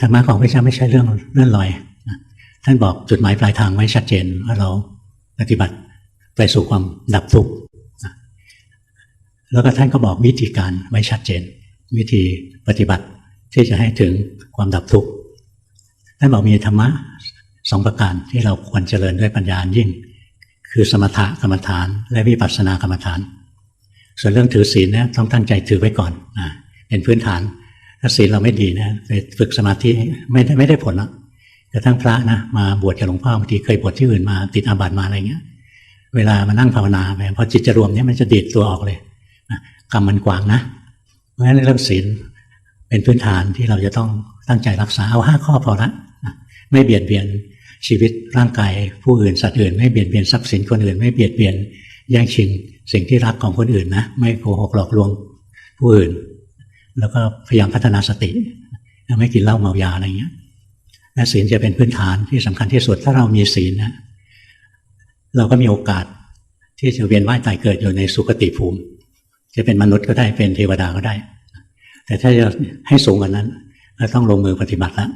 ธรรมะของพระเจ้าไม่ใช่เรื่องเลื่อนลอย ท่านบอกจุดหมายปลายทางไว้ชัดเจนว่าเราปฏิบัติไปสู่ความดับทุกข์แล้วก็ท่านก็บอกวิธีการไว้ชัดเจน วิธีปฏิบัติที่จะให้ถึงความดับทุกข์ท่านบอกมีธรรมะสองประการที่เราควรเจริญด้วยปัญญาอันยิ่ง คือสมถะกรรมฐาน และวิปัสสนากรรมฐาน ส่วนเรื่องถือศีลเนี่ยต้องตั้งใจถือไว้ก่อนนะเป็นพื้นฐาน ถ้าศีลเราไม่ดีนะไปฝึกสมาธิไม่ได้ไม่ได้ผลหรอกกระทั่งพระนะมาบวชกับหลวงพ่อบางทีเคยบวชที่อื่นมาติดอาบัติมาอะไรเงี้ย เวลามานั่งภาวนาไปพอจิตจะรวมเนี่ยมันจะดีดตัวออกเลยนะกรรมมันกวางนะเพราะฉะนั้นเรื่องศีลเป็นพื้นฐานที่เราจะต้องตั้งใจรักษาเอาห้าข้อพอละไม่เบียดเบียนชีวิตร่างกายผู้อื่นสัตว์อื่นไม่เบียดเบียนทรัพย์สินคนอื่น ไม่เบียดเบียนแย่งชิงสิ่งที่รักของคนอื่นนะ ไม่โกหกหลอกลวงผู้อื่น แล้วก็พยายามพัฒนาสติ ไม่กินเหล้าเมายาอะไรเงี้ยและศีลจะเป็นพื้นฐานที่สำคัญที่สุด ถ้าเรามีศีลนะเราก็มีโอกาสที่จะเวียนว่ายตายเกิดอยู่ในสุคติภูมิ จะเป็นมนุษย์ก็ได้เป็นเทวดาก็ได้ แต่ถ้าจะให้สูงกว่านั้นเราต้องลงมือปฏิบัติแล้ว